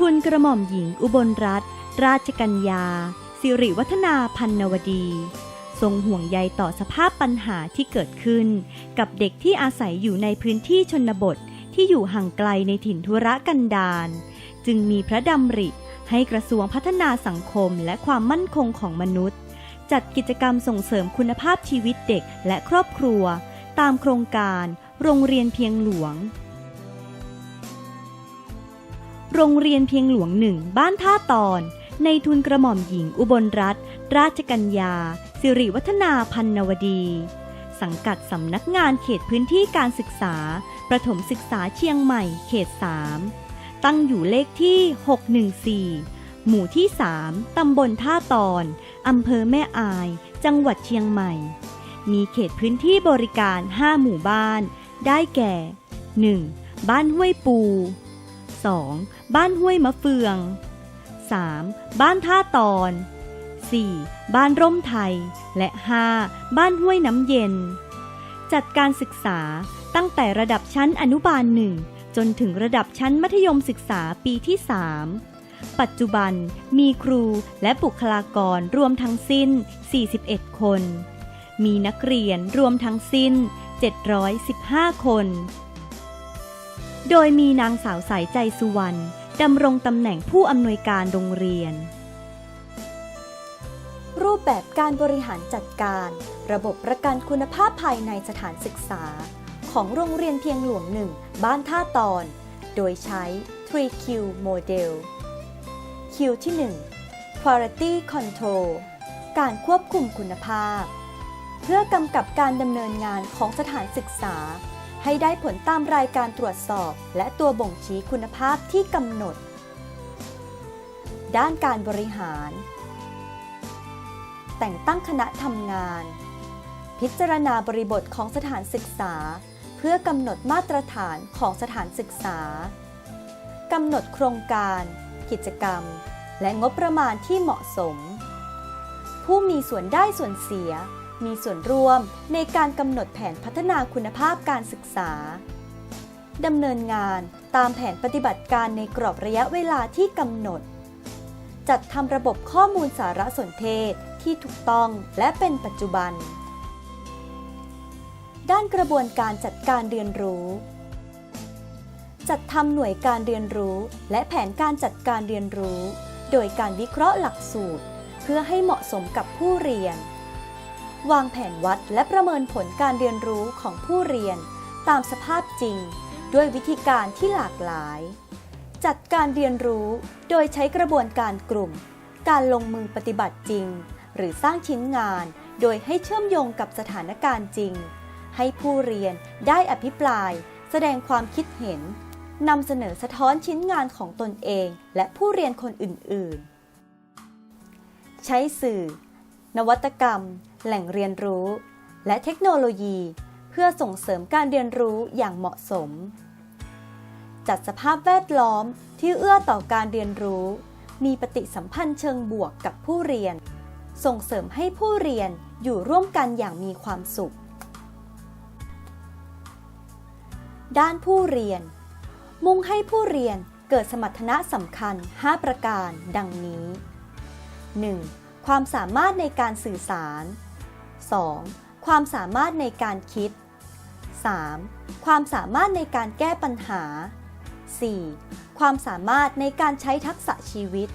ทุนกระหม่อมหญิงอุบลรัตนราชกัญญา สิริวัฒนาพันนวดี ทรงห่วงใยต่อสภาพปัญหาที่เกิดขึ้น กับเด็กที่อาศัยอยู่ในพื้นที่ชนบทที่อยู่ห่างไกลในถิ่นธุรกันดารจึงมีพระดำริให้กระทรวงพัฒนาสังคมและความมั่นคงของมนุษย์ จัดกิจกรรมส่งเสริมคุณภาพชีวิตเด็กและครอบครัว ตามโครงการ โรงเรียนเพียงหลวง โรงเรียนเพียงหลวงหนึ่งบ้านท่าตอน ในทุนกระหม่อมหญิงอุบลรัตนราชกัญญา สิริวัฒนาพันนวดี สังกัดสำนักงานเขตพื้นที่การศึกษา ประถมศึกษาเชียงใหม่เขต 3 ตั้งอยู่เลขที่ 614 หมู่ที่ 3 ตำบลท่าตอนอำเภอแม่อาย จังหวัดเชียงใหม่ มีเขตพื้นที่บริการ 5 หมู่บ้าน ได้แก่ 1. บ้านห้วยปู 2. บ้านห้วยมะเฟือง 3. บ้านท่าตอน 4. บ้านร่มไทย และ 5. บ้านห้วยน้ำเย็น จัดการศึกษาตั้งแต่ระดับชั้นอนุบาลหนึ่งจนถึงระดับชั้นมัธยมศึกษาปีที่ 3 ปัจจุบันมีครูและบุคลากรรวมทั้งสิ้น 41 คน มีนักเรียนรวมทั้งสิ้น 715 คน โดยมีนางสาวสายใจสุวรรณดำรงตำแหน่งผู้อำนวยการโรงเรียน รูปแบบการบริหารจัดการ ระบบประกันคุณภาพภายในสถานศึกษา ของโรงเรียนเพียงหลวงหนึ่งบ้านท่าตอน โดยใช้ 3Q Model Q ที่ 1 Quality Control การควบคุมคุณภาพ เพื่อกำกับการดำเนินงานของสถานศึกษา ให้ได้ผลตามรายการตรวจสอบ และตัวบ่งชี้คุณภาพที่กำหนด ด้านการบริหาร แต่งตั้งคณะทำงาน พิจารณาบริบทของสถานศึกษา เพื่อกำหนดมาตรฐานของสถานศึกษากำหนดโครงการ กิจกรรม และงบประมาณที่เหมาะสม ผู้มีส่วนได้ส่วนเสีย มีส่วนร่วมในการกำหนดแผนพัฒนาคุณภาพการศึกษาดำเนินงานตามแผนปฏิบัติการในกรอบระยะเวลาที่กำหนด จัดทำระบบข้อมูลสารสนเทศที่ถูกต้องและเป็นปัจจุบัน ด้านกระบวนการจัดการเรียนรู้ จัดทำหน่วยการเรียนรู้ และแผนการจัดการเรียนรู้ โดยการวิเคราะห์หลักสูตร เพื่อให้เหมาะสมกับผู้เรียน วางแผนวัดและประเมินผลการเรียนรู้ของผู้เรียน ตามสภาพจริง ด้วยวิธีการที่หลากหลาย จัดการเรียนรู้โดยใช้กระบวนการกลุ่ม การลงมือปฏิบัติจริง หรือสร้างชิ้นงาน โดยให้เชื่อมโยงกับสถานการณ์จริง ให้ผู้เรียนได้อภิปราย แสดงความคิดเห็นนำเสนอสะท้อนชิ้นงานของตนเอง และผู้เรียนคนอื่น ๆ ใช้สื่อ นวัตกรรม แหล่งเรียนรู้ และเทคโนโลยี เพื่อส่งเสริมการเรียนรู้อย่างเหมาะสม จัดสภาพแวดล้อมที่เอื้อต่อการเรียนรู้ มีปฏิสัมพันธ์เชิงบวกกับผู้เรียน ส่งเสริมให้ผู้เรียนอยู่ร่วมกันอย่างมีความสุข ด้านผู้เรียน มุ่งให้ผู้เรียนเกิดสมรรถนะสำคัญ 5 ประการ ดังนี้ 1. ความสามารถในการสื่อสาร 2. ความสามารถในการคิด 3. ความสามารถในการแก้ปัญหา 4. ความสามารถในการใช้ทักษะชีวิต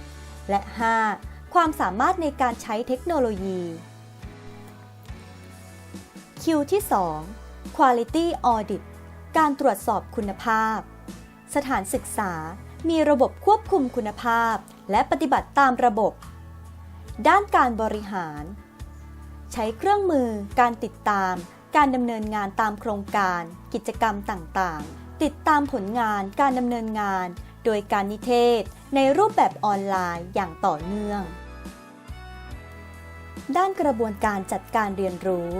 และ 5. ความสามารถในการใช้เทคโนโลยีคิวที่ 2 Quality Audit การตรวจสอบคุณภาพ สถานศึกษามีระบบควบคุมคุณภาพ และปฏิบัติตามระบบ ด้านการบริหาร ใช้เครื่องมือ การติดตาม การดำเนินงานตามโครงการ กิจกรรมต่างๆ ติดตามผลงานการดำเนินงาน โดยการนิเทศ ในรูปแบบออนไลน์อย่างต่อเนื่อง ด้านกระบวนการจัดการเรียนรู้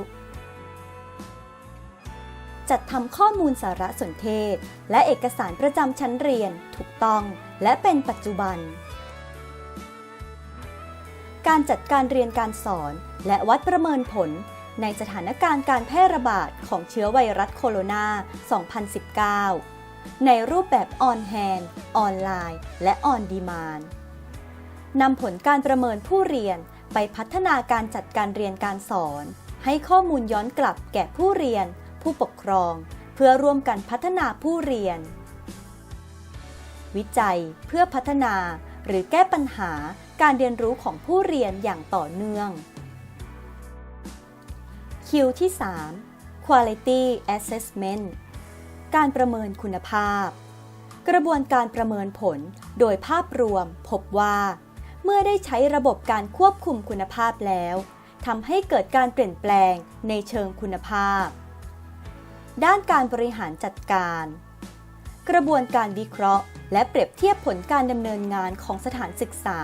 จัดทำข้อมูลสารสนเทศ และเอกสารประจำชั้นเรียนถูกต้อง และเป็นปัจจุบัน การจัดการเรียนการสอน และวัดประเมินผล ในสถานการณ์การแพร่ระบาดของเชื้อไวรัสโคโรนา 2019 ในรูปแบบออนแฮนด์ออนไลน์ และออนดีมานนำผลการประเมินผู้เรียนไปพัฒนาการจัดการเรียนการสอน ให้ข้อมูลย้อนกลับแก่ผู้เรียน ผู้ปกครอง เพื่อร่วมกันพัฒนาผู้เรียน วิจัยเพื่อพัฒนา หรือแก้ปัญหาการเรียนรู้ของผู้เรียนอย่างต่อเนื่อง คิวที่ 3 Quality Assessment การประเมินคุณภาพ กระบวนการประเมินผลโดยภาพรวมพบว่า เมื่อได้ใช้ระบบการควบคุมคุณภาพแล้วทำให้เกิดการเปลี่ยนแปลงในเชิงคุณภาพ ด้านการบริหารจัดการ กระบวนการวิเคราะห์ และเปรียบเทียบผลการดำเนินงานของสถานศึกษา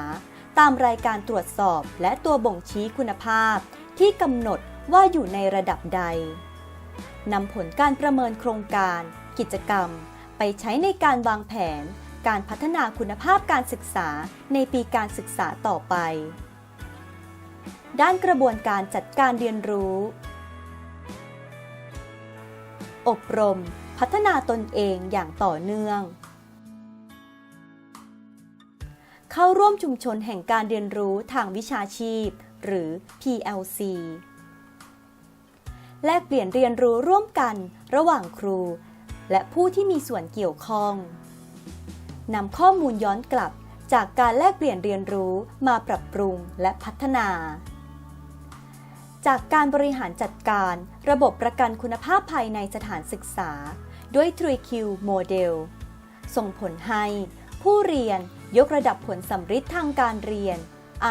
ตามรายการตรวจสอบและตัวบ่งชี้คุณภาพ ที่กำหนดว่าอยู่ในระดับใดนำผลการประเมินโครงการ กิจกรรม ไปใช้ในการวางแผน การพัฒนาคุณภาพการศึกษาในปีการศึกษาต่อไป ด้านกระบวนการจัดการเรียนรู้ อบรม พัฒนาตนเองอย่างต่อเนื่อง เข้าร่วมชุมชนแห่งการเรียนรู้ทางวิชาชีพ หรือ PLC แลกเปลี่ยนเรียนรู้ร่วมกันระหว่างครู และผู้ที่มีส่วนเกี่ยวข้องนำข้อมูลย้อนกลับจากการแลกเปลี่ยนเรียนรู้มาปรับปรุงและพัฒนา จากการบริหารจัดการระบบประกันคุณภาพภายในสถานศึกษา ด้วย 3Q โมเดลส่งผลให้ผู้เรียน ยกระดับผลสำฤทธิ์ทางการเรียน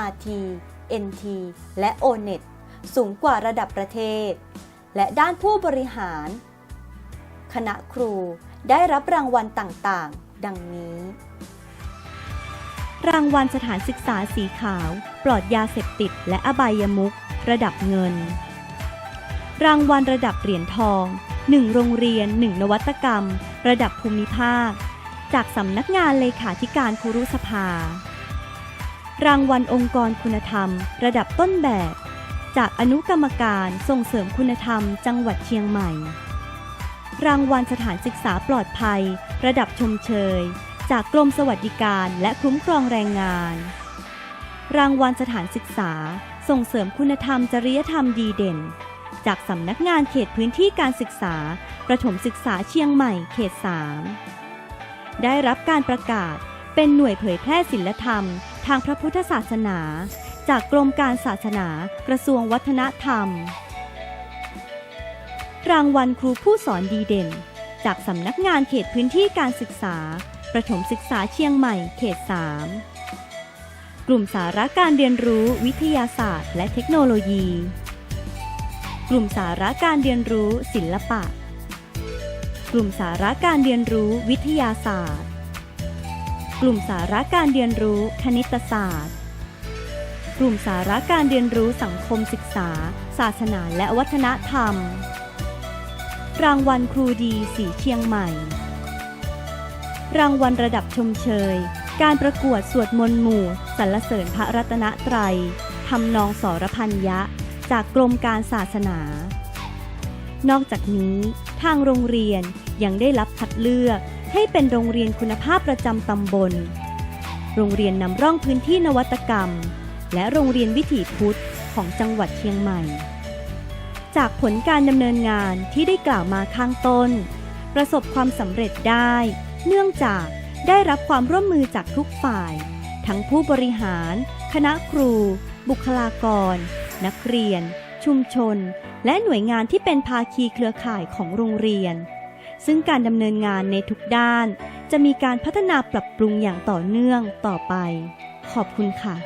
RT NT และ ONET สูงกว่าระดับประเทศ และด้านผู้บริหาร คณะครูได้รับรางวัลต่างๆ ดังนี้ รางวัลสถานศึกษาสีขาว ปลอดยาเสพติด และอบายมุขระดับเงิน รางวัลระดับเหรียญทอง 1 โรงเรียน 1 นวัตกรรม ระดับภูมิภาค จากสำนักงานเลขาธิการครุสภา รางวัลองค์กรคุณธรรม ระดับต้นแบบ จากอนุกรรมการส่งเสริมคุณธรรม จังหวัดเชียงใหม่ รางวัลสถานศึกษาปลอดภัย ระดับชมเชย จากกรมสวัสดิการและคุ้มครองแรงงาน รางวัลสถานศึกษา ส่งเสริมคุณธรรมจริยธรรมดีเด่น จากสำนักงานเขตพื้นที่การศึกษา ประถมศึกษาเชียงใหม่เขต 3 ได้รับการประกาศ เป็นหน่วยเผยแพร่ศิลธรรม ทางพระพุทธศาสนา จากกรมการศาสนากระทรวงวัฒนธรรม รางวัลครูผู้สอนดีเด่น จากสำนักงานเขตพื้นที่การศึกษา ประถมศึกษาเชียงใหม่เขต 3 กลุ่มสาระการเรียนรู้วิทยาศาสตร์ และเทคโนโลยี กลุ่มสาระการเรียนรู้ศิลปะ กลุ่มสาระการเรียนรู้วิทยาศาสตร์ กลุ่มสาระการเรียนรู้คณิตศาสตร์ กลุ่มสาระการเรียนรู้สังคมศึกษา ศาสนาและวัฒนธรรม รางวัลครูดีสีเชียงใหม่ รางวัลระดับชมเชย การประกวดสวดมนต์หมู่สรรเสริญพระรัตนตรัยทำนองสรพันยะ จากกรมการศาสนา นอกจากนี้ทางโรงเรียน ยังได้รับคัดเลือก ให้เป็นโรงเรียนคุณภาพประจำตำบล โรงเรียนนำร่องพื้นที่นวัตกรรม และโรงเรียนวิถีพุทธของจังหวัดเชียงใหม่ จากผลการดำเนินงานที่ได้กล่าวมาข้างต้น ประสบความสำเร็จได้ เนื่องจากได้รับความร่วมมือจากทุกฝ่าย ทั้งผู้บริหาร คณะครู บุคลากร นักเรียน ชุมชน และหน่วยงานที่เป็นภาคีเครือข่ายของโรงเรียน ซึ่งการดำเนินงานในทุกด้าน จะมีการพัฒนาปรับปรุงอย่างต่อเนื่องต่อไป ขอบคุณค่ะ